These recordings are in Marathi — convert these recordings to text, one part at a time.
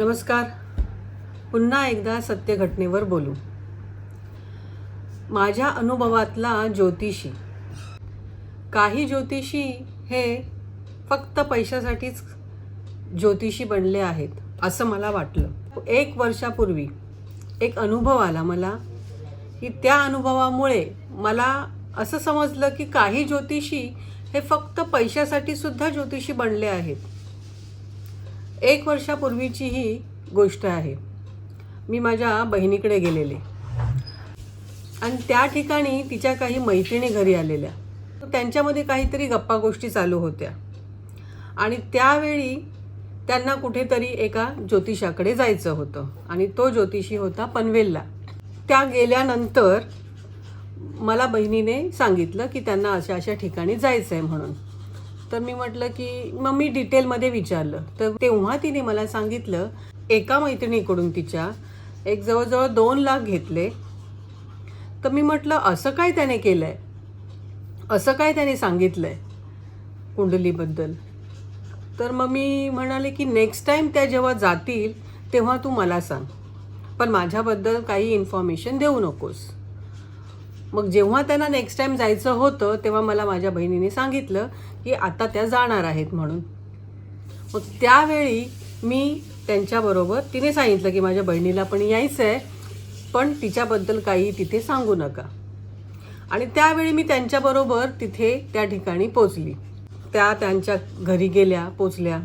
नमस्कार. पुन्हा एकदा सत्य घटनेवर बोलू. माझ्या अनुभवातला ज्योतिषी. काही ज्योतिषी हे फक्त पैशासाठीच ज्योतिषी बनले आहेत असं मला वाटलं. एक वर्षापूर्वी एक अनुभव आला मला की त्या अनुभवामुळे मला असं समजलं की काही ज्योतिषी हे फक्त पैशासाठी सुद्धा ज्योतिषी बनले आहेत. एक वर्षापूर्वीची ही गोष्ट आहे. मी माझ्या बहिणीकडे गेलेले. आणि त्या ठिकाणी तिच्या काही मैत्रिणी घरी आलेल्या. त्यांच्यामध्ये काहीतरी गप्पा गोष्टी चालू होत्या. आणि त्यावेळी त्यांना कुठेतरी एका ज्योतिषाकडे जायचं होतं. आणि तो ज्योतिषी होता पनवेलला. त्या गेल्यानंतर मला बहिणीने सांगितलं की त्यांना अशा अशा ठिकाणी जायचं आहे म्हणून. तर मी म्हटलं की मग मी डिटेलमध्ये विचारलं. तर तेव्हा तिने मला सांगितलं एका मैत्रिणीकडून तिच्या एक जवळजवळ दोन लाख घेतले. तर मी म्हटलं असं काय त्याने केलं आहे असं काय त्याने सांगितलं आहे कुंडलीबद्दल? तर मग मी म्हणाले की नेक्स्ट टाईम त्या जेव्हा जातील तेव्हा तू मला सांग. पण माझ्याबद्दल काही इन्फॉर्मेशन देऊ नकोस. मग जेव्हा त्यांना नेक्स्ट टाईम जायचं होतं तेव्हा मला माझ्या बहिणीने सांगितलं की आता त्या जाणार आहेत म्हणून. मग त्यावेळी मी त्यांच्याबरोबर तिने सांगितलं की माझ्या बहिणीला पण यायचं आहे पण तिच्याबद्दल काही तिथे सांगू नका. आणि त्यावेळी मी त्यांच्याबरोबर तिथे त्या ठिकाणी पोचली. त्या त्यांच्या घरी गेल्या पोचल्या.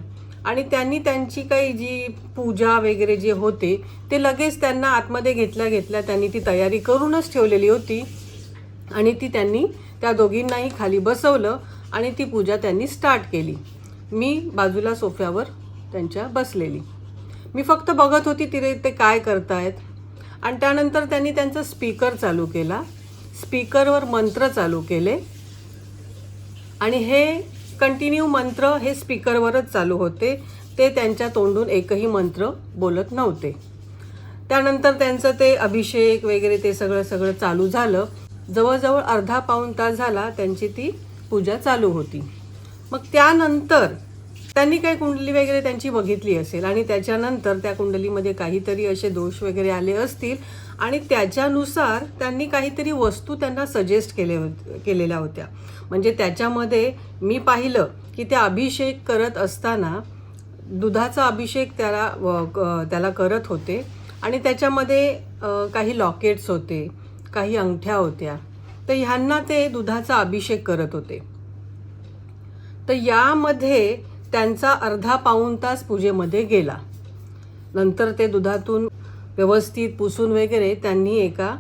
आणि त्यांनी त्यांची काही जी पूजा वगैरे जे होते ते लगेच त्यांना आतमध्ये घेतल्या घेतल्या. त्यांनी ती तयारी करूनच ठेवलेली होती. आणि ती त्यांनी त्या दोघींनाही खाली बसवलं. आणि ती पूजा त्यांनी स्टार्ट केली. मी बाजूला सोफ्यावर त्यांच्या बसलेली. मी फक्त बघत होती तिथे ते काय करतायत. आणि त्यानंतर त्यांनी त्यांचा स्पीकर चालू केला. स्पीकरवर मंत्र चालू केले. आणि हे कंटिन्यू मंत्र हे स्पीकरवरच चालू होते. ते त्यांच्या तोंडून एकही मंत्र बोलत नव्हते. त्यानंतर त्यांचं ते अभिषेक वगैरे ते सगळं सगळं चालू झालं. जवळजवळ अर्धा पाऊण तास झाला त्यांची ती पूजा चालू होती. मग त्यानंतर त्यांनी काही कुंडली वगैरे त्यांची बघितली असेल आणि त्याच्यानंतर त्या कुंडलीमध्ये काहीतरी असे दोष वगैरे आले असतील आणि त्याच्यानुसार त्यांनी काहीतरी वस्तू त्यांना सजेस्ट केले होत केलेल्या होत्या. म्हणजे त्याच्यामध्ये मी पाहिलं की त्या अभिषेक करत असताना दुधाचा अभिषेक त्याला त्याला करत होते आणि त्याच्यामध्ये काही लॉकेट्स होते काही अंगठ्या होत्या. तर ह्यांना ते दुधाचा अभिषेक करत होते. तर यामध्ये त्यांचा अर्धा पाऊण तास पूजेमध्ये गेला. नंतर ते दुधातून व्यवस्थित पुसून वगैरे त्यांनी एका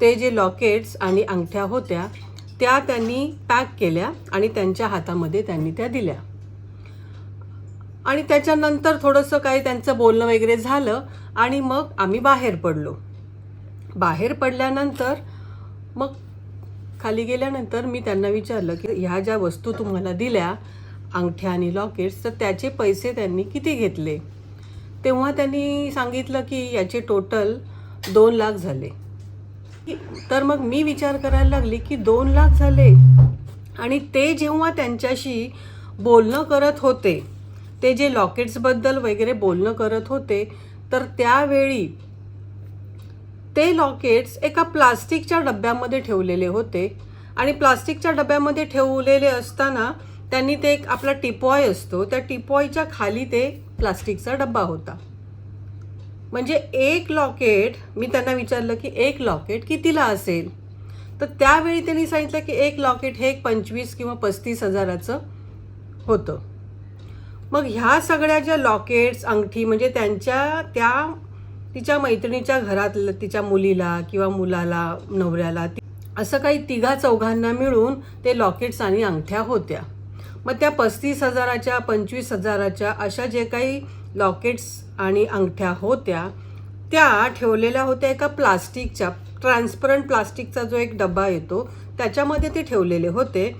ते जे लॉकेट्स आणि अंगठ्या होत्या त्या त्यांनी पॅक केल्या आणि त्यांच्या हातामध्ये त्यांनी त्या दिल्या. आणि त्याच्यानंतर थोडंसं काही त्यांचं बोलणं वगैरे झालं आणि मग आम्ही बाहेर पडलो. बाहेर पडल्यानंतर मग खाली गेल्यानंतर मी त्यांना विचारलं की ह्या ज्या वस्तू तुम्हाला दिल्या अंगठ्या आणि लॉकेट्स तर त्याचे पैसे त्यांनी किती घेतले? तेव्हा त्यांनी सांगितलं की याचे टोटल दोन लाख झाले. तर मग मी विचार करायला लागली की दोन लाख झाले. आणि ते जेव्हा त्यांच्याशी बोलणं करत होते ते जे लॉकेट्सबद्दल वगैरे बोलणं करत होते तर त्यावेळी ते लॉकेट्स एका प्लास्टिकच्या डब्यामध्ये ठेवलेले होते. आणि प्लास्टिकच्या डब्यामध्ये ठेवलेले असताना त्यांनी ते एक आपला टिपॉय असतो. त्या टिपॉयच्या खाली ते प्लास्टिकचा डब्बा होता. म्हणजे एक लॉकेट मी त्यांना विचारलं की एक लॉकेट कितीला असेल? तर त्यावेळी त्यांनी सांगितलं की एक लॉकेट हे एक पंचवीस किंवा पस्तीस हजाराचं होतं. मग ह्या सगळ्या ज्या लॉकेट्स अंगठी म्हणजे त्यांच्या त्या तिच्या मैत्रिणीच्या घरातलं तिच्या मुलीला किंवा मुलाला नवऱ्याला असं काही तिघा चौघांना मिळून ते लॉकेट्स आणि अंगठ्या होत्या. मग त्या पस्तीस हजाराच्या पंचवीस हजाराच्या अशा जे काही लॉकेट्स आणि अंगठ्या होत्या त्या ठेवलेल्या होत्या एका प्लास्टिकच्या ट्रान्सपरंट प्लास्टिकचा जो एक डबा येतो त्याच्यामध्ये ते ठेवलेले होते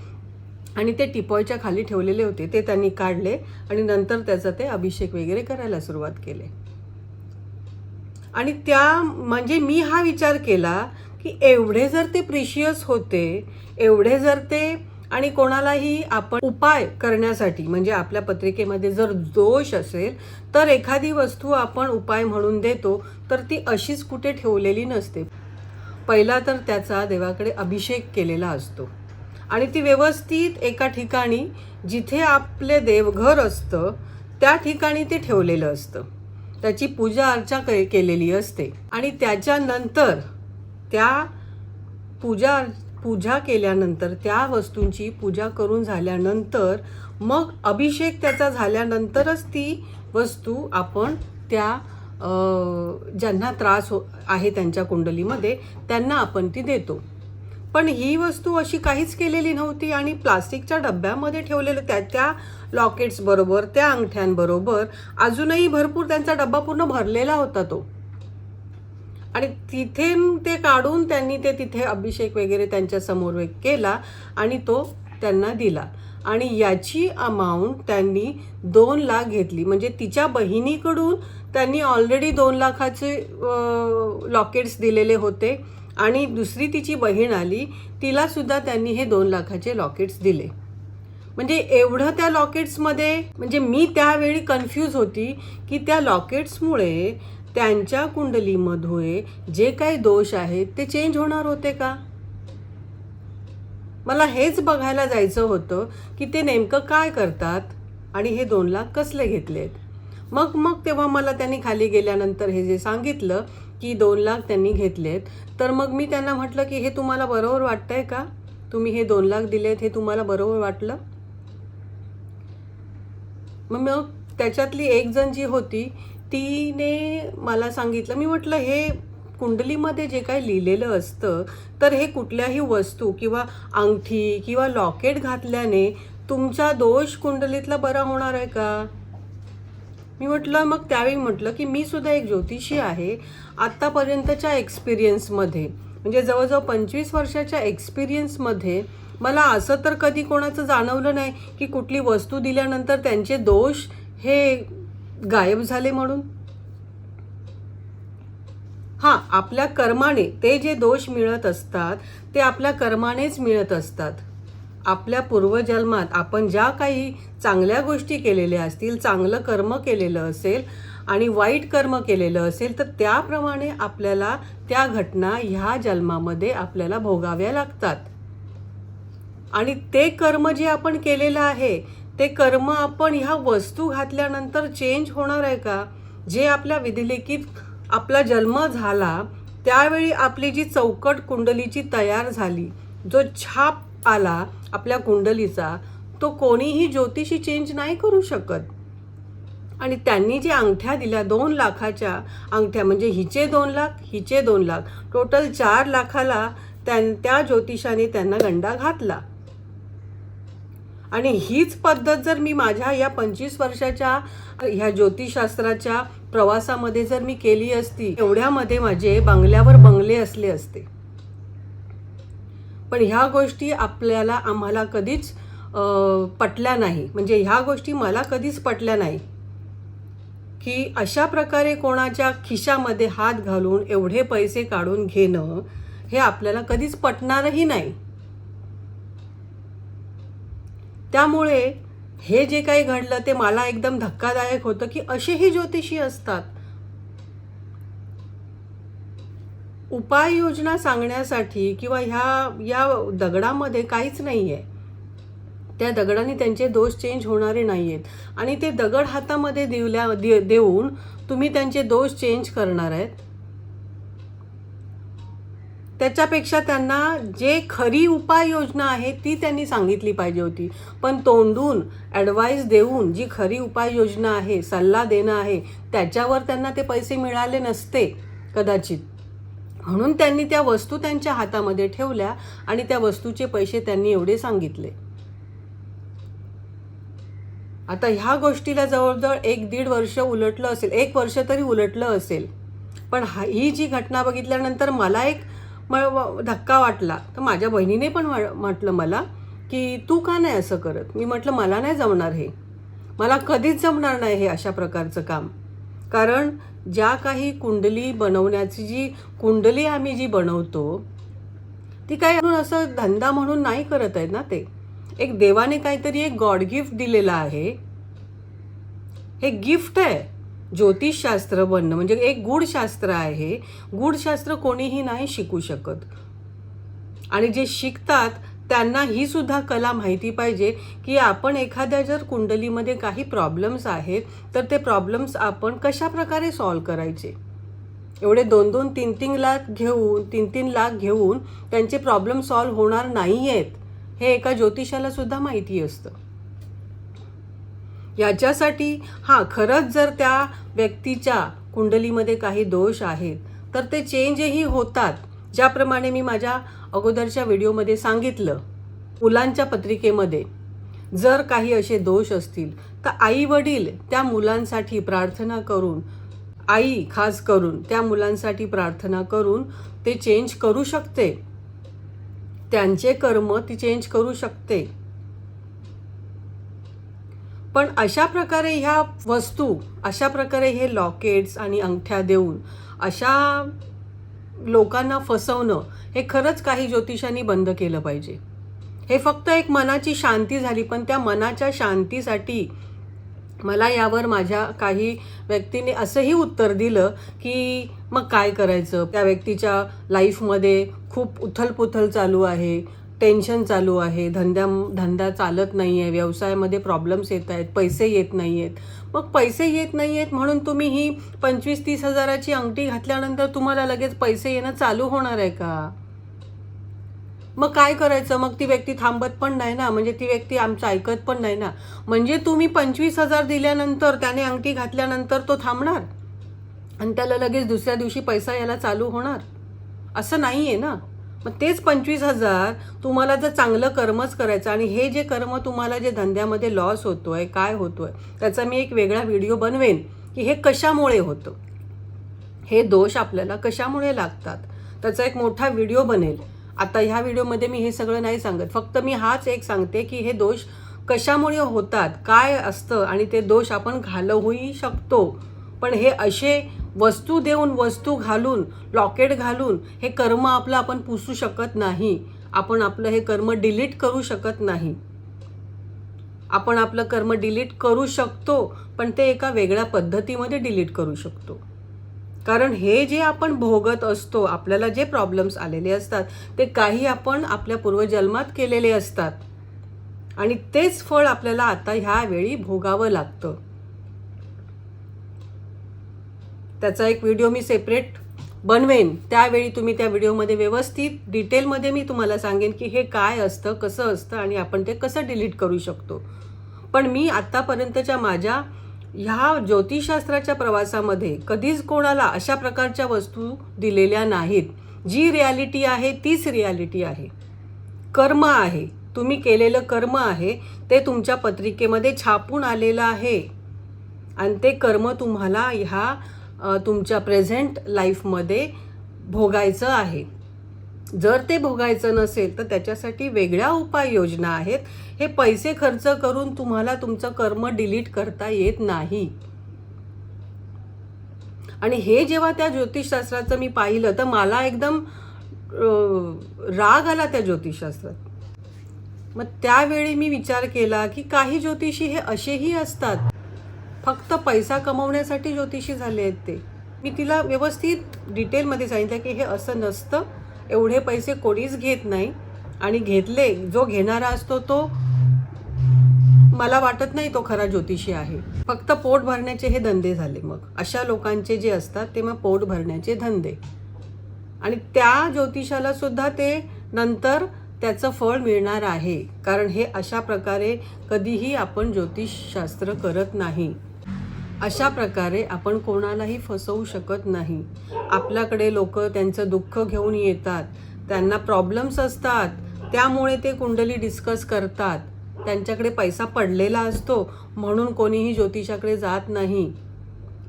आणि ते टिपॉयच्या खाली ठेवलेले होते. ते त्यांनी काढले आणि नंतर त्याचा ते अभिषेक वगैरे करायला सुरुवात केले. आणि त्या म्हणजे मी हा विचार केला की एवढे जर ते प्रिशियस होते एवढे जर ते आणि कोणालाही आपण उपाय करण्यासाठी म्हणजे आपल्या पत्रिकेमध्ये जर दोष असेल तर एखादी वस्तू आपण उपाय म्हणून देतो तर ती अशीच कुठे ठेवलेली नसते. पहिला तर त्याचा देवाकडे अभिषेक केलेला असतो. आणि ती व्यवस्थित एका ठिकाणी जिथे आपले देवघर असतं त्या ठिकाणी ते ठेवलेलं असतं. त्याची पूजा अर्चा के- केलेली असते. आणि त्याच्यानंतर त्या पूजा पूजा केल्यानंतर त्या वस्तूंची पूजा करून झाल्यानंतर मग अभिषेक त्याचा झाल्यानंतरच ती वस्तू आपण त्या ज्यांना त्रास हो आहे त्यांच्या कुंडलीमध्ये त्यांना आपण ती देतो. पण ही वस्तू अशी काहीच केलेली नव्हती आणि प्लास्टिकच्या डब्यामध्ये ठेवलेलं त्या त्या लॉकेट्स बरोबर त्या अंगठ्यांबरोबर अजूनही भरपूर त्यांचा डब्बा पूर्ण भरलेला होता तो. आणि तिथे ते काढून त्यांनी ते तिथे अभिषेक वगैरे त्यांच्यासमोर केला आणि तो त्यांना दिला. आणि याची अमाऊंट त्यांनी दोन लाख घेतली. म्हणजे तिच्या बहिणीकडून त्यांनी ऑलरेडी दोन लाखाचे लॉकेट्स दिलेले होते. आणि दुसरी तिची बहीण आली तिलासुद्धा त्यांनी हे दोन लाखाचे लॉकेट्स दिले. म्हणजे एवढं त्या लॉकेट्समध्ये म्हणजे मी त्यावेळी कन्फ्यूज होती की त्या लॉकेट्समुळे त्यांच्या कुंडलीमध्ये जे काही दोष आहेत ते चेंज होणार होते का? मला हेच बघायला जायचं होतं की ते नेमकं काय करतात आणि हे दोन लाख कसले घेतलेत. मग मग तेव्हा मला त्यांनी खाली गेल्यानंतर हे जे सांगितलं की दोन लाख त्यांनी घेतलेत. तर मग मी त्यांना म्हटलं की हे तुम्हाला बरोबर वाटतंय का? तुम्ही हे दोन लाख दिलेत हे तुम्हाला बरोबर वाटलं? मग मग त्याच्यातली एक जण जी होती तिने मला सांगितलं. मी म्हटलं हे कुंडलीमध्ये जे काही लिहिलेलं असतं तर हे कुठल्याही वस्तू किंवा अंगठी किंवा लॉकेट घातल्याने तुमचा दोष कुंडलीतला बरा होणार आहे का? मी म्हटलं मग त्यावेळी म्हटलं की मी सुद्धा एक ज्योतिषी आहे आत्तापर्यंतच्या एक्सपिरियन्समध्ये म्हणजे जवळजवळ पंचवीस वर्षाच्या एक्सपिरियन्समध्ये मला असं तर कधी कोणाचं जाणवलं नाही की कुठली वस्तू दिल्यानंतर त्यांचे दोष हे गायब झाले म्हणून. हां आपल्या कर्माने ते जे दोष मिळत असतात ते आपल्या कर्मानेच मिळत असतात. आपल्या पूर्वजन्मात आपण ज्या काही चांगल्या गोष्टी केलेल्या असतील चांगलं कर्म केलेलं असेल आणि वाईट कर्म केलेलं असेल तर त्याप्रमाणे आपल्याला त्या घटना ह्या जन्मामध्ये आपल्याला भोगाव्या लागतात. आणि ते कर्म जे आपण केलेलं आहे ते कर्म आपण ह्या वस्तू घातल्यानंतर चेंज होणार आहे का? जे आपल्या विधिलिखित आपला जन्म झाला त्यावेळी आपली जी चौकट कुंडलीची तयार झाली जो छाप आला आपल्या कुंडलीचा तो कोणीही ज्योतिषी चेंज नाही करू शकत. आणि त्यांनी जे अंगठ्या दिल्या दोन लाखाच्या अंगठ्या म्हणजे हिचे दोन लाख हिचे दोन लाख टोटल चार लाखाला त्यां त्या ज्योतिषाने त्यांना गंडा घातला. आणि हीच पद्धत जर मी माझ्या या पंचवीस वर्षाच्या ह्या ज्योतिषशास्त्राच्या प्रवासामध्ये जर मी केली असती एवढ्यामध्ये माझे बंगल्यावर बंगले असले असते. पण ह्या गोष्टी आपल्याला आम्हाला कधीच पटल्या नाही. म्हणजे ह्या गोष्टी मला कधीच पटल्या नाही. की अशा प्रकारे कोणाच्या खिशामध्ये हात घालून एवढे पैसे काढून घेणं हे आपल्याला कधीच पटणारही नाही. त्यामुळे हे जे काही घडलं ते मला एकदम धक्कादायक होतं की असेही ज्योतिषी असतात. उपाययोजना सांगण्यासाठी किंवा ह्या या दगडामध्ये काहीच नाही आहे त्या दगडाने त्यांचे दोष चेंज होणारे नाही आहेत आणि ते दगड हातामध्ये देवल्या दे देऊन तुम्ही त्यांचे दोष चेंज करणार आहेत. त्याच्यापेक्षा त्यांना जे खरी उपाययोजना आहे ती त्यांनी सांगितली पाहिजे होती. पण तोंडून ॲडवाईस देऊन जी खरी उपाययोजना आहे सल्ला देणं आहे त्याच्यावर त्यांना ते पैसे मिळाले नसते कदाचित. म्हणून त्यांनी त्या वस्तू त्यांच्या हातामध्ये ठेवल्या आणि त्या वस्तूचे पैसे त्यांनी एवढे सांगितले. आता ह्या गोष्टीला जवळजवळ एक दीड वर्ष उलटलं असेल एक वर्ष तरी उलटलं असेल. पण हा ही जी घटना बघितल्यानंतर मला एक म- धक्का वाटला. तर माझ्या बहिणीने पण म्हटलं मला की तू का नाही असं करत? मी म्हटलं मला नाही जमणार हे. मला कधीच जमणार नाही हे अशा प्रकारचं काम. कारण ज्या काही कुंडली बनवण्याची जी कुंडली आम्ही जी बनवतो ती काय म्हणून असं धंदा म्हणून नाही करत आहेत ना ते. एक देवाने काहीतरी एक गॉड गिफ्ट दिलेलं आहे. हे गिफ्ट आहे. ज्योतिषशास्त्र बनणं म्हणजे एक गूढशास्त्र आहे. गूढशास्त्र कोणीही नाही शिकू शकत. आणि जे शिकतात त्यांना ही सुद्धा कला माहिती पाहिजे की आपण एखाद्या जर कुंडलीमध्ये काही प्रॉब्लेम्स आहेत तर ते प्रॉब्लेम्स आपण कशा प्रकारे सॉल्व करायचे? एवढे दोन दोन तीन तीन लाख घेऊन तीन तीन लाख घेऊन त्यांचे प्रॉब्लेम सॉल्व होणार नाही आहेत हे एका ज्योतिषाला सुद्धा माहिती असतं. याच्यासाठी हां खरंच जर त्या व्यक्तीच्या कुंडलीमध्ये काही दोष आहेत तर ते चेंजही होतात. ज्याप्रमाणे मी माझ्या अगोदरच्या व्हिडिओमध्ये सांगितलं मुलांच्या पत्रिकेमध्ये जर काही असे दोष असतील तर आई वडील त्या मुलांसाठी प्रार्थना करून आई खास करून त्या मुलांसाठी प्रार्थना करून ते चेंज करू शकते. त्यांचे कर्म ती चेंज करू शकते. पण अशा प्रकारे ह्या वस्तू अशा प्रकारे हे लॉकेट्स आणि अंगठ्या देऊन अशा लोकांना फसवणं हे खरंच काही ज्योतिषांनी बंद केलं पाहिजे. हे फक्त एक मनाची शांती झाली पण त्या मनाच्या शांतीसाठी मला यावर माझ्या काही व्यक्तीने असंही उत्तर दिलं की मग काय करायचं? त्या व्यक्तीच्या लाईफमध्ये खूप उथलपुथल चालू आहे. टेन्शन चालू आहे धंद्या धंदा चालत नाही आहे व्यवसायामध्ये प्रॉब्लेम्स येत आहेत पैसे येत नाही आहेत. मग पैसे येत नाही आहेत म्हणून तुम्ही ही पंचवीस तीस हजाराची अंगठी घातल्यानंतर तुम्हाला लगेच पैसे येणं चालू होणार आहे का? मग काय करायचं? मग ती व्यक्ती थांबत पण नाही ना. म्हणजे ती व्यक्ती आमचं ऐकत पण नाही ना. म्हणजे तुम्ही पंचवीस हजार दिल्यानंतर त्याने अंगठी घातल्यानंतर तो थांबणार? आणि त्याला लगेच दुसऱ्या दिवशी पैसा यायला चालू होणार? असं नाही आहे ना. मग तेच पंचवीस हजार तुम्हाला जर चांगलं कर्मच करायचं आणि हे जे कर्म तुम्हाला जे धंद्यामध्ये लॉस होतो आहे काय होतो आहे त्याचा मी एक वेगळा व्हिडिओ बनवेन की हे कशामुळे होतं. हे दोष आपल्याला कशामुळे लागतात? त्याचा एक मोठा व्हिडिओ बनेल. आता ह्या व्हिडिओमध्ये मी हे सगळं नाही सांगत. फक्त मी हाच एक सांगते की हे दोष कशामुळे होतात काय असतं आणि ते दोष आपण घालवूही शकतो. पण हे असे वस्तू देऊन वस्तू घालून लॉकेट घालून हे कर्म आपलं आपण पुसू शकत नाही. आपण आपलं हे कर्म डिलीट करू शकत नाही. आपण आपलं कर्म डिलीट करू शकतो पण ते एका वेगळ्या पद्धतीमध्ये डिलीट करू शकतो. कारण हे जे आपण भोगत असतो आपल्याला जे प्रॉब्लेम्स आलेले असतात ते काही आपण आपल्या पूर्वजन्मात केलेले असतात. आणि तेच फळ आपल्याला आता ह्या वेळी भोगावं लागतं. त्याचा एक व्हिडिओ मी सेपरेट बनवेन. त्यावेळी तुम्ही त्या व्हिडिओमध्ये व्यवस्थित डिटेलमध्ये मी तुम्हाला सांगेन की हे काय असतं कसं असतं आणि आपण ते कसं डिलीट करू शकतो. पण मी आत्तापर्यंतच्या माझ्या ह्या ज्योतिषशास्त्राच्या प्रवासामध्ये कधीच कोणाला अशा प्रकारच्या वस्तू दिलेल्या नाहीत. जी रियालिटी आहे तीच रियालिटी आहे. कर्म आहे. तुम्ही केलेलं कर्म आहे ते तुमच्या पत्रिकेमध्ये छापून आलेलं आहे. आणि ते कर्म तुम्हाला ह्या तुमच्या प्रेझेंट लाईफमध्ये भोगायचं आहे. जर ते भोगायचं नसेल तर त्याच्यासाठी वेगळ्या उपाययोजना आहेत. हे पैसे खर्च करून तुम्हाला तुमचं कर्म डिलीट करता येत नाही. आणि हे जेव्हा त्या ज्योतिषशास्त्राचं मी पाहिलं तर मला एकदम राग आला त्या ज्योतिषशास्त्रात. मग त्यावेळी मी विचार केला की काही ज्योतिषी हे असेही असतात फक्त पैसा कमवण्यासाठी ज्योतिषी झाले आहेत ते. मी तिला व्यवस्थित डिटेलमध्ये सांगितलं की हे असं नसतं. एवढे पैसे कोणीच घेत नाही. आणि घेतले जो घेणारा असतो तो मला वाटत नाही तो खरा ज्योतिषी आहे. फक्त पोट भरण्याचे हे धंदे झाले मग. अशा लोकांचे जे असतात ते मग पोट भरण्याचे धंदे. आणि त्या ज्योतिषाला सुद्धा ते नंतर त्याचं फळ मिळणार आहे. कारण हे अशा प्रकारे कधीही आपण ज्योतिषशास्त्र करत नाही. अशा प्रकारे आपण कोणालाही फसवू शकत नाही. आपल्याकडे लोक त्यांचं दुःख घेऊन येतात त्यांना प्रॉब्लेम्स असतात त्यामुळे ते कुंडली डिस्कस करतात. त्यांच्याकडे पैसा पडलेला असतो म्हणून कोणीही ज्योतिषाकडे जात नाही.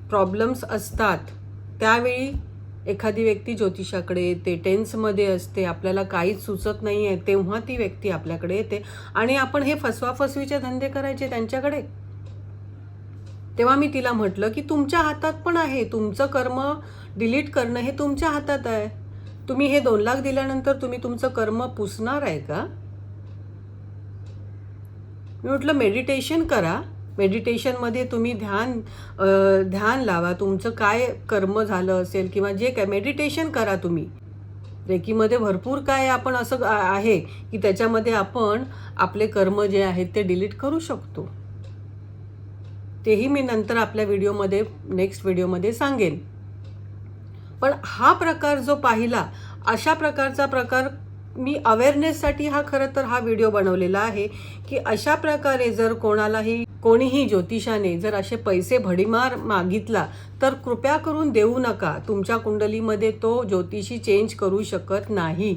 प्रॉब्लेम्स असतात. त्यावेळी एखादी व्यक्ती ज्योतिषाकडे येते टेन्समध्ये असते आपल्याला काहीच सुचत नाही आहे तेव्हा ती व्यक्ती आपल्याकडे येते. आणि आपण हे फसवाफसवीचे धंदे करायचे त्यांच्याकडे? तेव्हा मी तिला म्हटलं की तुमच्या हातात पण आहे. तुमचं कर्म डिलीट करणं हे तुमच्या हातात आहे. तुम्ही हे दोन लाख दिल्यानंतर तुम्ही तुमचं कर्म पुसणार आहे का? मी म्हटलं मेडिटेशन करा. मेडिटेशनमध्ये तुम्ही ध्यान ध्यान लावा. तुमचं काय कर्म झालं असेल किंवा जे काय मेडिटेशन करा तुम्ही. रेकीमध्ये भरपूर काय आपण असं आहे की त्याच्यामध्ये आपण आपले कर्म जे आहेत ते डिलीट करू शकतो. तेही मी नंतर आपल्या व्हिडिओमध्ये नेक्स्ट व्हिडिओमध्ये सांगेन. पण हा प्रकार जो पाहिला अशा प्रकारचा प्रकार मी अवेअरनेससाठी हा खरं तर हा व्हिडिओ बनवलेला आहे की अशा प्रकारे जर कोणालाही कोणीही ज्योतिषाने जर असे पैसे भडीमार मागितला तर कृपया करून देऊ नका. तुमच्या कुंडलीमध्ये तो ज्योतिषी चेंज करू शकत नाही.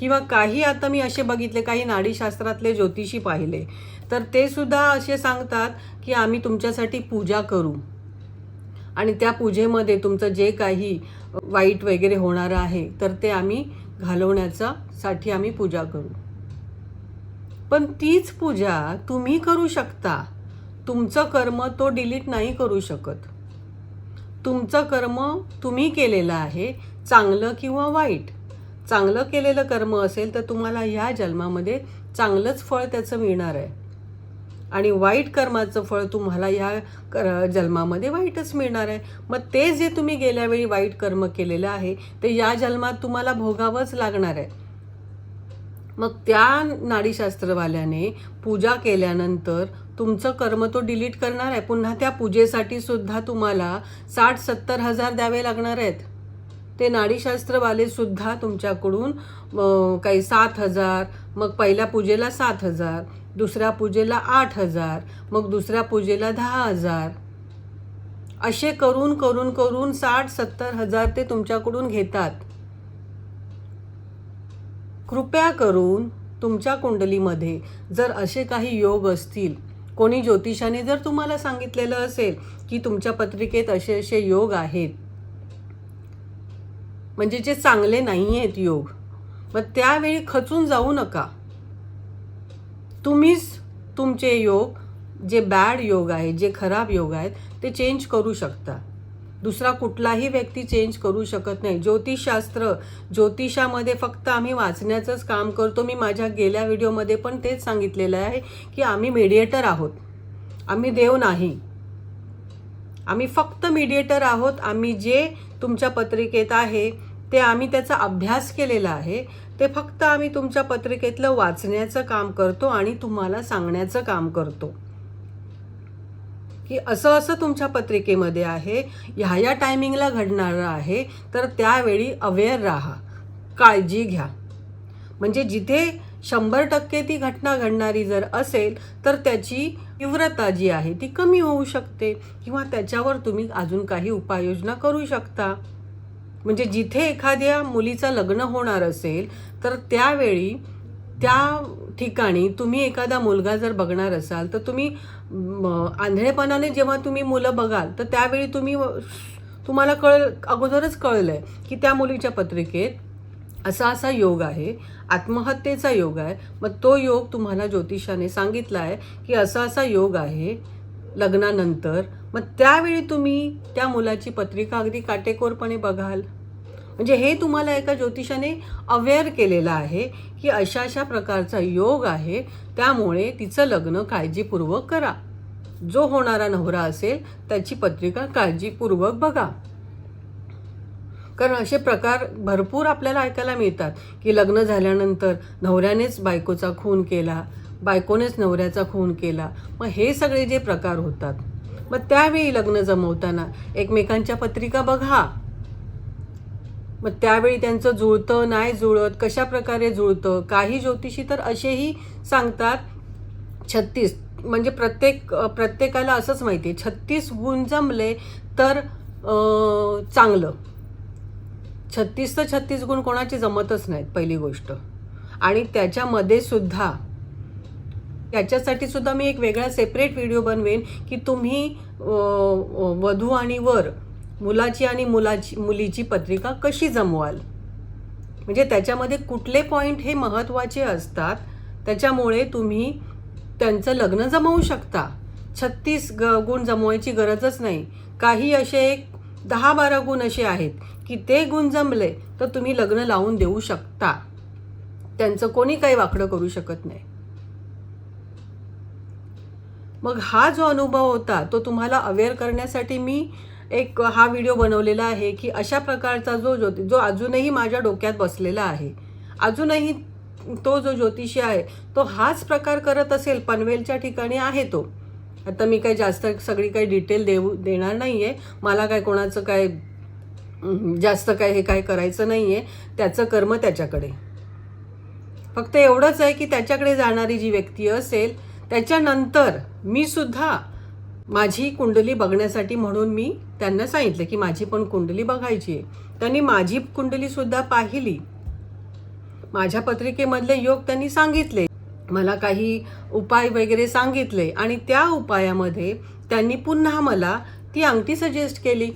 किंवा काही आता मी असे बघितले काही नाडीशास्त्रातले ज्योतिषी पाहिले. तर ते सुद्धा असे सांगतात की आम्ही तुमच्यासाठी पूजा करू. आणि त्या पूजेमध्ये तुमचं जे काही वाईट वगैरे होणारं आहे तर ते आम्ही घालवण्याचा साठी आम्ही पूजा करू. पण तीच पूजा तुम्ही करू शकता. तुमचं कर्म तो डिलीट नाही करू शकत. तुमचं कर्म तुम्ही केलेलं आहे चांगलं किंवा वाईट. चांगलं केलेलं कर्म असेल तर तुम्हाला ह्या जन्मामध्ये चांगलंच फळ त्याचं मिळणार आहे. आणि वाईट कर्माचं फळ तुम्हाला ह्या कर जन्मामध्ये वाईटच मिळणार आहे. मग ते जे तुम्ही गेल्या वेळी वाईट कर्म केलेलं आहे ते या जन्मात तुम्हाला भोगावंच लागणार आहे. मग त्या नाडीशास्त्रवाल्याने पूजा केल्यानंतर तुमचं कर्म तो डिलीट करणार आहे. पुन्हा त्या पूजेसाठी सुद्धा तुम्हाला साठ सत्तर हजार द्यावे लागणार आहेत. ते नाडीशास्त्रवाले सुद्धा तुमच्याकडून काही सात हजार मग पहिल्या पूजेला सात हजार दुसऱ्या पूजेला आठ हजार मग दुसऱ्या पूजेला दहा हजार. असे करून करून करून साठ सत्तर हजार ते तुमच्याकडून घेतात. कृपया करून तुमच्या कुंडलीमध्ये जर असे काही योग असतील कोणी ज्योतिषाने जर तुम्हाला सांगितलेलं असेल की तुमच्या पत्रिकेत असे असे योग आहेत म्हणजे जे चांगले नाही आहेत योग मग त्यावेळी खचून जाऊ नका. तुम्हीच तुमचे योग जे बॅड योग आहेत जे खराब योग आहेत ते चेंज करू शकता. दुसरा कुठलाही व्यक्ती चेंज करू शकत नाही. ज्योतिषशास्त्र ज्योतिषामध्ये फक्त आम्ही वाचण्याचंच काम करतो. मी माझ्या गेल्या व्हिडिओमध्ये पण तेच सांगितलेलं आहे की आम्ही मीडिएटर आहोत. आम्ही देव नाही. आम्ही फक्त मीडिएटर आहोत. आम्ही जे तुमच्या पत्रिकेत आहे ते आम्ही त्याचा अभ्यास केलेला आहे. ते फक्त आम्ही तुमच्या पत्रिकेतलं वाचण्याचं काम करतो आणि तुम्हाला सांगण्याचं काम करतो. की असं असं तुमच्या पत्रिकेमध्ये आहे ह्या ह्या टायमिंगला घडणारं आहे तर त्यावेळी अवेअर राहा. काळजी घ्या. म्हणजे जिथे शंभर टक्के ती घटना घडणारी जर असेल तर त्याची तीव्रता जी आहे ती कमी होऊ शकते किंवा त्याच्यावर तुम्ही अजून काही उपाययोजना करू शकता. म्हणजे जिथे एखाद्या मुलीचं लग्न होणार असेल तर त्यावेळी त्या ठिकाणी तुम्ही एखादा मुलगा जर बघणार असाल तर तुम्ही आंधळेपणाने जेव्हा तुम्ही मुलं बघाल तर त्यावेळी तुम्ही तुम्हाला कळ अगोदरच कळलं आहे की त्या मुलीच्या पत्रिकेत असा असा योग आहे आत्महत्येचा योग आहे. मग तो योग तुम्हाला ज्योतिषाने सांगितला आहे की असा असा योग आहे लग्नानंतर मग त्यावेळी तुम्ही त्या मुलाची पत्रिका अगदी काटेकोरपणे बघाल? म्हणजे हे तुम्हाला एका ज्योतिषाने अवेअर केलेलं आहे की अशा अशा प्रकारचा योग आहे त्यामुळे तिचं लग्न काळजीपूर्वक करा. जो होणारा नवरा असेल त्याची पत्रिका काळजीपूर्वक बघा. कारण असे प्रकार भरपूर आपल्याला ऐकायला मिळतात की लग्न झाल्यानंतर नवऱ्यानेच बायकोचा खून केला बायकोनेच नवऱ्याचा खून केला. मग हे सगळे जे प्रकार होतात. मग त्यावेळी लग्न जमवताना एकमेकांच्या पत्रिका बघा. मग त्यावेळी त्यांचं जुळतं नाही जुळत कशा प्रकारे जुळतं? काही ज्योतिषी तर असेही सांगतात छत्तीस म्हणजे प्रत्येक प्रत्येकाला असंच माहिती आहे छत्तीस गुण जमले तर चांगलं. छत्तीस तर छत्तीस गुण कोणाचे जमतच नाहीत पहिली गोष्ट. आणि त्याच्यामध्ये सुद्धा याच्यासाठी सुद्धा मी एक वेगळा सेपरेट व्हिडिओ बनवेन की तुम्ही वधू आणि वर मुलाची आणि मुलाची मुलीची पत्रिका कशी जमवाल? म्हणजे त्याच्यामध्ये कुठले पॉईंट हे महत्त्वाचे असतात त्याच्यामुळे तुम्ही त्यांचं लग्न जमवू शकता. छत्तीस ग गुण जमवायची गरजच नाही. काही असे एक दहा बारा गुण असे आहेत की ते गुण जमले तर तुम्ही लग्न लावून देऊ शकता. त्यांचं कोणी काही वाकडं करू शकत नाही. मग हा जो अनुभव होता तो तुम्हाला अवेअर करण्यासाठी मी एक हा व्हिडिओ बनवलेला आहे की अशा प्रकारचा जो ज्योति जो अजूनही माझ्या डोक्यात बसलेला आहे. अजूनही तो जो ज्योतिषी आहे तो हाच प्रकार करत असेल पनवेलच्या ठिकाणी आहे तो. आता मी काही जास्त सगळी काही डिटेल देऊ देणार नाही आहे मला काय कोणाचं काय जास्त काय हे काय करायचं नाही आहे त्याचं कर्म त्याच्याकडे. फक्त एवढंच आहे की त्याच्याकडे जाणारी जी व्यक्ती असेल त्याच्यानंतर मी सुद्धा माझी कुंडली बघण्यासाठी म्हणून मी त्यांना सांगितलं की माझी पण कुंडली बघायची आहे. त्यांनी माझी कुंडली सुद्धा पाहिली. माझ्या पत्रिकेमधले योग त्यांनी सांगितले. मला काही उपाय वगैरे सांगितले आणि त्या उपायामध्ये त्यांनी पुन्हा मला ती अंगठी सजेस्ट केली.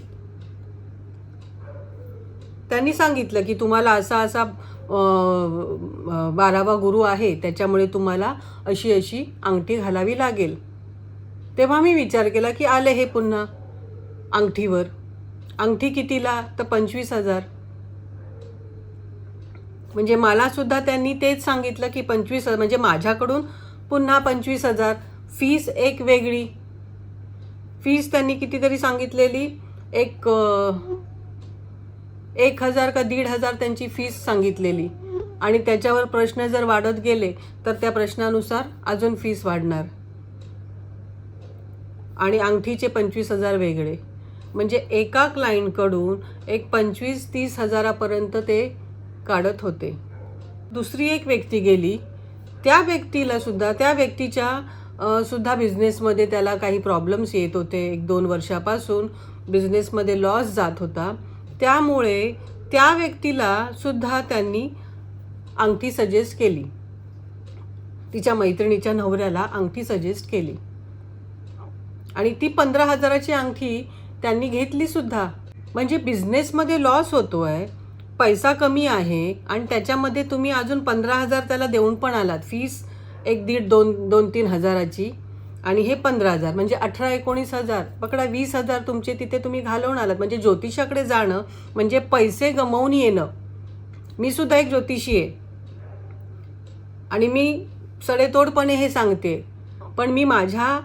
त्यांनी सांगितलं की तुम्हाला असा असा बारावा गुरु आहे त्याच्यामुळे तुम्हाला अशी अशी अंगठी घालावी लागेल. तेव्हा मी विचार केला की आले हे पुन्हा अंगठीवर. अंगठी कितीला? तर पंचवीस हजार. म्हणजे मलासुद्धा त्यांनी तेच सांगितलं की पंचवीस हजार म्हणजे माझ्याकडून पुन्हा पंचवीस हजार. फीस एक वेगळी. फीस त्यांनी कितीतरी सांगितलेली. एक एक हजार का दीड हजार त्यांची फीस सांगितलेली. आणि त्याच्यावर प्रश्न जर वाढत गेले तर त्या प्रश्नानुसार अजून फीस वाढणार. आणि अंगठीचे पंचवीस हजार वेगळे. म्हणजे एका क्लायंटकडून एक पंचवीस तीस हजारापर्यंत ते काढत होते. दुसरी एक व्यक्ती गेली. त्या व्यक्तीला सुद्धा त्या व्यक्तीच्या सुद्धा बिझनेसमध्ये त्याला काही प्रॉब्लेम्स येत होते. एक दोन वर्षापासून बिझनेसमध्ये लॉस जात होता. त्यामुळे त्या व्यक्तीला सुद्धा त्यांनी अंगठी सजेस्ट केली. तिच्या मैत्रिणीच्या नवऱ्याला अंगठी सजेस्ट केली. आणि ती पंधरा हजाराची अंगठी त्यांनी घेतली सुद्धा. म्हणजे बिझनेसमध्ये लॉस होतो आहे पैसा कमी आहे आणि त्याच्यामध्ये तुम्ही अजून पंधरा हजार त्याला देऊन पण आलात. फीस एक दीड दोन दोन तीन हजाराची. आणि हे पंधरा हजार म्हणजे अठरा एकोणीस हजार. पकडा वीस हजार तुमचे तिथे तुम्ही घालवून आलात. म्हणजे ज्योतिषाकडे जाणं म्हणजे पैसे गमावून येणं. मी सुद्धा एक ज्योतिषी आहे. आणि मी सडेतोडपणे हे सांगते पण मी माझ्या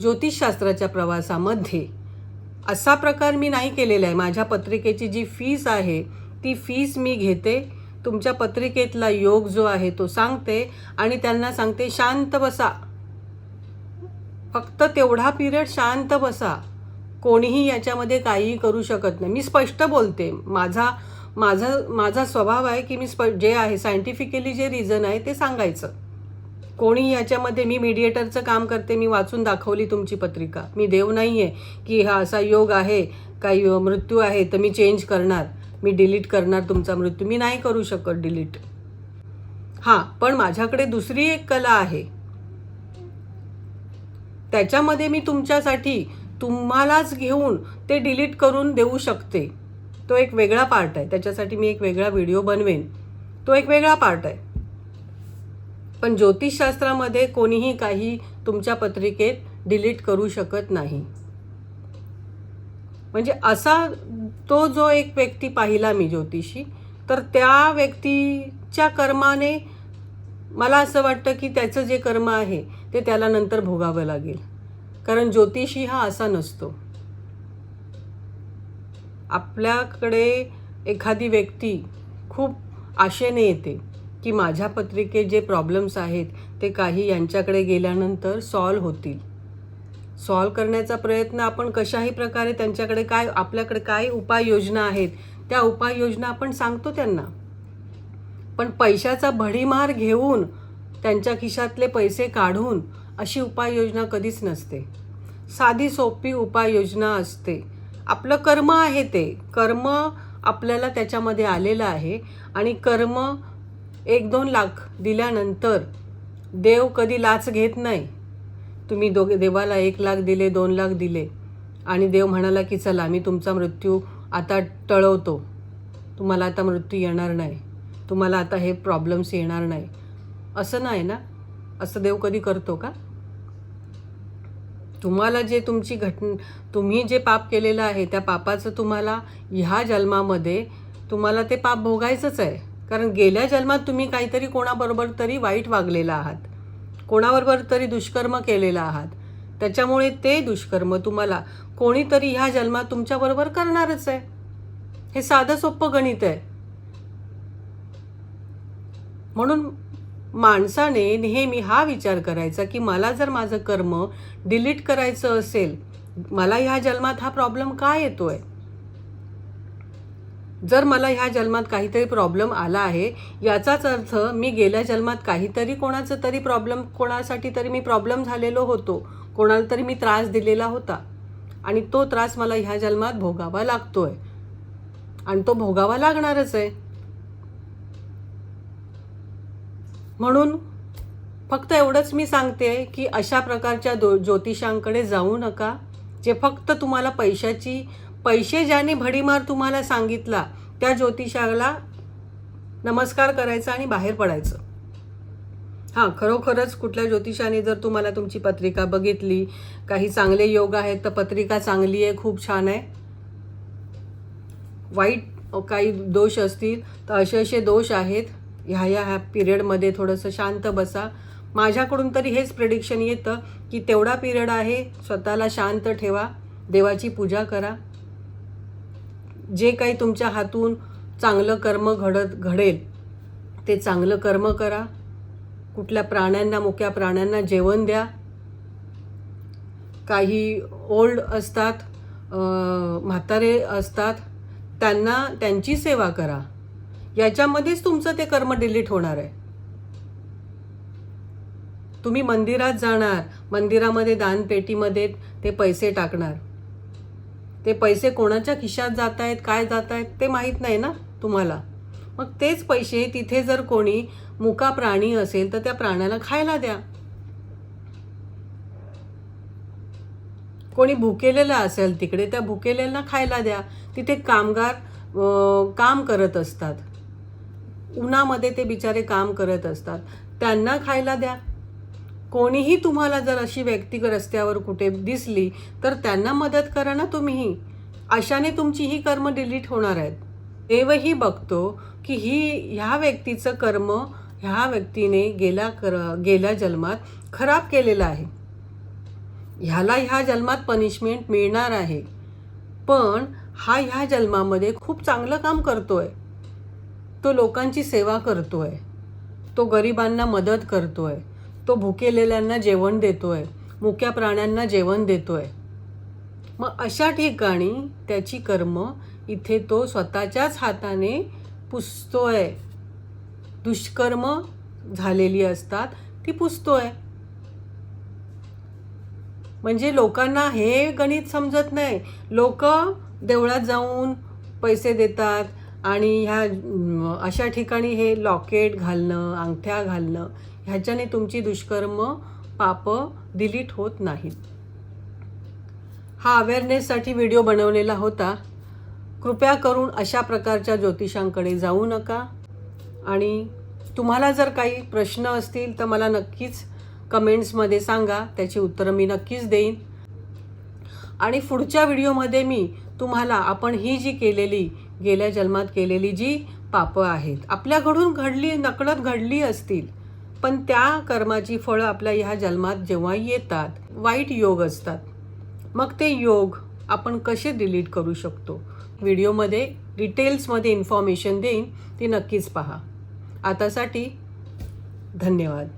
ज्योतिषशास्त्राच्या प्रवासामध्ये असा प्रकार मी नाही केलेला आहे. माझ्या पत्रिकेची जी फीस आहे ती फीस मी घेते. तुमच्या पत्रिकेतला योग जो आहे तो सांगते आणि त्यांना सांगते शांत बसा. फक्त तेवढा पिरियड शांत बसा. कोणीही याच्यामध्ये काहीही करू शकत नाही. मी स्पष्ट बोलते. माझा माझा माझा स्वभाव आहे की मी स्प जे आहे सायंटिफिकली जे रिझन आहे ते सांगायचं. कोणी याच्यामध्ये मी मीडिएटरचं काम करते मी वाचून दाखवली तुमची पत्रिका. मी देव नाही आहे की हा असा योग आहे काही मृत्यू आहे तर मी चेंज करणार. मी डिलीट करणार तुमचा मृत्यू. मी नाही करू शकत डिलीट हां पण माझ्याकडे दुसरी एक कला आहे. त्याच्यामध्ये मी तुमच्यासाठी तुम्हालाच घेऊन ते डिलीट करून देऊ शकते. तो एक वेगळा पार्ट आहे. त्याच्यासाठी मी एक वेगळा व्हिडिओ बनवेन. तो एक वेगळा पार्ट आहे. पण ज्योतिषशास्त्रामध्ये कोणीही काही तुमच्या पत्रिकेत डिलीट करू शकत नाही. म्हणजे असा तो जो एक व्यक्ती पाहिला मी ज्योतिषी तर त्या व्यक्तीच्या कर्माने मला असं वाटतं की त्याचं जे कर्म आहे ते त्याला नंतर भोगावं लागेल. कारण ज्योतिषी हा असा नसतो. आपल्याकडे एखादी व्यक्ती खूप आशेने येते की माझ्या पत्रिकेत जे प्रॉब्लेम्स आहेत ते काही यांच्याकडे गेल्यानंतर सॉल्व होतील. सॉल्व करण्याचा प्रयत्न आपण कशाही प्रकारे त्यांच्याकडे काय आपल्याकडे काय उपाययोजना आहेत त्या उपाययोजना आपण सांगतो त्यांना. पण पैशाचा भडीमार घेऊन त्यांच्या खिशातले पैसे काढून अशी उपाययोजना कधीच नसते. साधी सोपी उपाययोजना असते. आपलं कर्म आहे ते. कर्म आपल्याला त्याच्यामध्ये आलेलं आहे आणि कर्म एक दोन लाख दिल्यानंतर देव कधी लाच घेत नाही. तुम्ही दोघे देवाला एक लाख दिले दोन लाख दिले आणि देव म्हणाला की चला मी तुमचा मृत्यू आता टळवतो. तुम्हाला आता मृत्यू येणार नाही. तुम्हाला आता हे प्रॉब्लेम्स येणार नाही. असं नाही ना? असं देव कधी करतो का? तुम्हाला जे तुमची घट तुम्ही जे पाप केलेलं आहे त्या पापाचं तुम्हाला ह्या जन्मामध्ये तुम्हाला ते पाप भोगायचंच आहे. कारण गेल्या जन्मात तुम्ही काहीतरी कोणाबरोबर तरी वाईट वागलेला आहात. कोणाबरोबर तरी दुष्कर्म केलेला आहात. त्याच्यामुळे ते दुष्कर्म तुम्हाला कोणीतरी ह्या जन्मात तुमच्याबरोबर करणारच आहे. हे साधं सोपं गणित आहे. म्हणून माणसाने नेहमी हा विचार करायचा की मला जर माझं कर्म डिलीट करायचं असेल मला ह्या जन्मात हा प्रॉब्लेम का येतोय? जर मला ह्या जन्मात काहीतरी प्रॉब्लेम आला आहे याचाच अर्थ मी गेल्या जन्मात काहीतरी कोणाचं तरी प्रॉब्लेम कोणासाठी तरी मी प्रॉब्लेम झालेलो होतो कोणाला तरी मी त्रास दिलेला होता आणि तो त्रास मला ह्या जन्मात भोगावा लागतोय. आणि तो भोगावा लागणारच आहे. म्हणून फक्त एवढंच मी सांगते की अशा प्रकारच्या दो ज्योतिषांकडे जाऊ नका जे फक्त तुम्हाला पैशाची पैसे ज्याने भडीमार तुम्हाला सांगितला त्या ज्योतिषाला नमस्कार करायचा आणि बाहेर पडायचं. हां खरोखरच कुठल्या ज्योतिषाने जर तुम्हाला तुमची पत्रिका बघितली काही चांगले योग आहेत तर पत्रिका चांगली आहे खूप छान आहे. वाईट काही दोष असतील तर असे असे दोष आहेत ह्या ह्या ह्या पिरियडमध्ये थोडंसं शांत बसा. माझ्याकडून तरी हेच प्रिडिक्शन येतं की तेवढा पिरियड आहे स्वतःला शांत ठेवा देवाची पूजा करा. जे काही तुमच्या हातून चांगलं कर्म घडत घडेल ते चांगलं कर्म करा. कुठल्या प्राण्यांना मुक्या प्राण्यांना जेवण द्या. काही ओल्ड असतात म्हातारे असतात त्यांना त्यांची सेवा करा. याच्यामध्येच तुमचं ते कर्म डिलीट होणार आहे. तुम्ही मंदिरात जाणार मंदिरामध्ये दानपेटीमध्ये ते पैसे टाकणार. ते पैसे कोणाच्या खिशात जात आहेत काय जात आहेत ते माहीत नाही ना तुम्हाला. मग तेच पैसे तिथे जर कोणी मुका प्राणी असेल तर त्या प्राण्याला खायला द्या. कोणी भुकेलेलं असेल तिकडे त्या भुकेलेला खायला द्या. तिथे कामगार काम करत असतात. उन्हामध्ये ते बिचारे काम करत असतात. त्यांना खायला द्या. कोणीही तुम्हाला जर अशी व्यक्ती रस्त्यावर कुठे दिसली तर त्यांना मदत करा ना तुम्हीही अशाने तुमची ही कर्म डिलीट होणार आहेत. देवही बघतो की ही ह्या व्यक्तीचं कर्म ह्या व्यक्तीने गेल्या कर गेल्या जन्मात खराब केलेलं आहे. ह्याला ह्या जन्मात पनिशमेंट मिळणार आहे. पण हा ह्या जन्मामध्ये खूप चांगलं काम करतोय. तो लोकांची सेवा करतो आहे तो गरिबांना मदत करतो आहे तो भुकेलेल्यांना जेवण देतो आहे मुक्या प्राण्यांना जेवण देतो आहे मग अशा ठिकाणी त्याची कर्म इथे तो स्वतःच्याच हाताने पुसतो आहे दुष्कर्म झालेली असतात ती पुसतो आहे म्हणजे लोकांना हे गणित समजत नाही. लोक देवळात जाऊन पैसे देतात आणि ह्या अशा ठिकाणी हे लॉकेट घालणं अंगठ्या घालणं ह्याच्याने तुमची दुष्कर्म पाप डिलीट होत नाहीत. हा अवेअरनेससाठी व्हिडिओ बनवलेला होता. कृपया करून अशा प्रकारच्या ज्योतिषांकडे जाऊ नका. आणि तुम्हाला जर काही प्रश्न असतील तर मला नक्कीच कमेंट्समध्ये सांगा. त्याची उत्तरं मी नक्कीच देईन. आणि पुढच्या व्हिडिओमध्ये मी तुम्हाला आपण ही जी केलेली गेल्या जन्मात केलेली जी पापं आहेत आपल्याकडून घडली नकळत घडली असतील पण त्या कर्माची फळं आपल्या ह्या जन्मात जेव्हा येतात वाईट योग असतात. मग ते योग आपण कसे डिलीट करू शकतो? व्हिडिओमध्ये डिटेल्समध्ये इन्फॉर्मेशन देईन ती नक्कीच पहा. आतासाठी धन्यवाद.